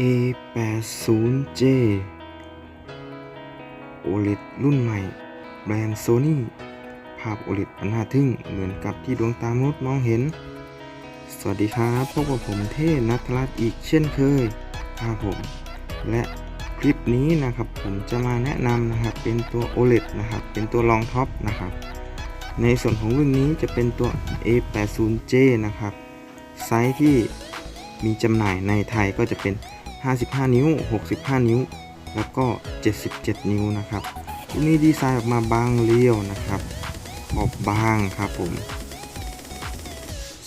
A80J OLED รุ่นใหม่ แบรนด์ Sony ภาพ OLED อันน่าทึ่งเหมือนกับที่ดวงตามนุษย์มองเห็น สวัสดีครับพบกับผมเท่นัทรัตน์อีกเช่นเคยครับผม และคลิปนี้นะครับผมจะมาแนะนำนะครับเป็นตัว OLED นะครับเป็นตัวรองท็อปนะครับในส่วนของรุ่นนี้จะเป็นตัว A80J นะครับไซส์ที่มีจำหน่ายในไทยก็จะเป็น 55 นิ้ว 65 นิ้ว แล้วก็ 77 นิ้วนะครับรุ่นนี้ดีไซน์ออกมาบางเรียวนะครับขอบบางครับผม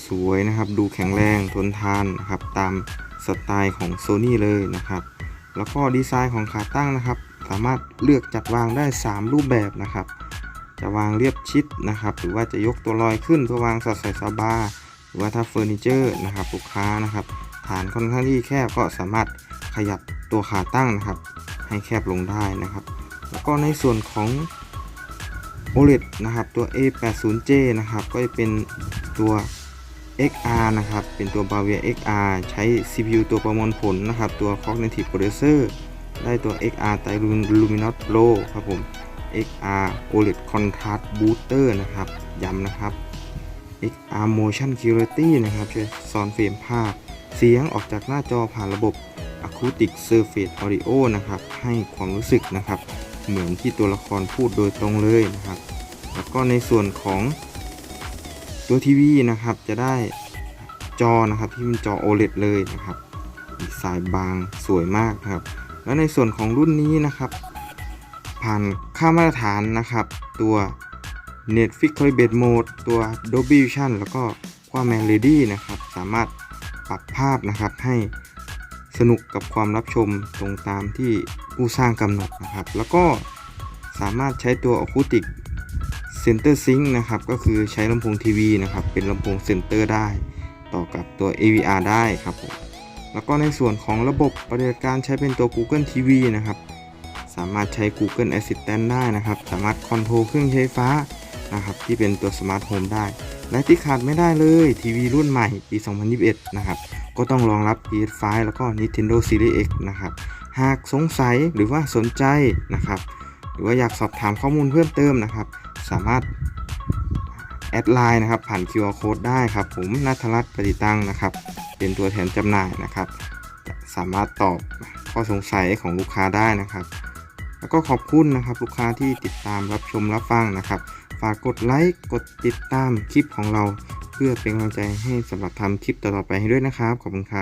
สวยนะครับ ดูแข็งแรงทนทานนะครับ ตามสไตล์ของ Sony เลยนะครับ แล้วก็ดีไซน์ของขาตั้งนะครับ สามารถเลือกจัดวางได้ 3 รูปแบบนะครับ จะวางเรียบชิดนะครับ หรือว่าจะยกตัวลอยขึ้นเพื่อวางสอดใส่ซาบา รือว่าถ้าเฟอร์นิเจอร์นะครับลูกค้านะครับ ฐานค่อนข้างที่แคบก็สามารถขยับตัวขาตั้งนะครับ ให้แคบลงได้นะครับ แล้วก็ในส่วนของ OLED นะครับตัว A80J นะครับก็จะเป็นตัว XR นะครับ เป็นตัว Bavia XR ใช้ CPU ตัวประมวลผลนะครับ ตัว Cognitive Processor ได้ตัว XR ไตร Luminous Pro ครับผม XR OLED Contrast Booster นะครับ ย้ำนะครับ XR Motion Clarity นะครับช่วยซ้อนเฟรมภาพ เสียงออกจากหน้าจอผ่านระบบ Acoustic Surface Audio นะครับ ให้ความรู้สึกนะครับ เหมือนที่ตัวละครพูดโดยตรงเลยนะครับ แล้วก็ในส่วนของตัวทีวีนะครับ จะได้จอนะครับที่เป็นจอ OLED เลยนะครับดีไซน์บางสวยมากนะครับ แล้วในส่วนของรุ่นนี้นะครับ ผ่านค่ามาตรฐานนะครับ ตัว Netflix Calibrate Mode ตัว Dolby Vision แล้วก็ความ Man Ready นะครับ สามารถปรับภาพนะครับให้สนุกกับความรับชมตรงตามที่ผู้สร้างกำหนดนะครับ แล้วก็สามารถใช้ตัว Acoustic Center Sync นะครับ ก็คือใช้ลำโพงทีวีนะครับ เป็นลำโพงเซนเตอร์ได้ ต่อกับตัว AVR ได้ครับผมแล้วก็ในส่วนของระบบปฏิบัติการใช้เป็นตัว Google TV นะครับ สามารถใช้ Google Assistant ได้นะครับ สามารถคอนโทรลเครื่องใช้ไฟฟ้า นะครับที่เป็นตัวสมาร์ทโฮมได้ และที่ขาดไม่ได้เลยทีวีรุ่นใหม่ปี 2021 นะครับ ก็ต้องรองรับ PS5 แล้วก็ Nintendo Series X นะครับ หากสงสัยหรือว่าสนใจนะครับ หรือว่าอยากสอบถามข้อมูลเพิ่มเติมนะครับ สามารถแอดไลน์นะครับ ผ่าน QR Code ได้ครับ ผมนัทรัตน์ปฏิตั้งนะครับ เป็นตัวแทนจำหน่ายนะครับ สามารถตอบข้อสงสัยของลูกค้าได้นะครับ แล้วก็ขอบคุณนะครับลูกค้าที่ติดตามรับชมรับฟังนะครับ ฝากกดไลค์ กดติดตามคลิปของเรา เพื่อเป็นกำลังใจให้สำหรับทำคลิปต่อๆไปให้ด้วยนะครับ ขอบคุณครับ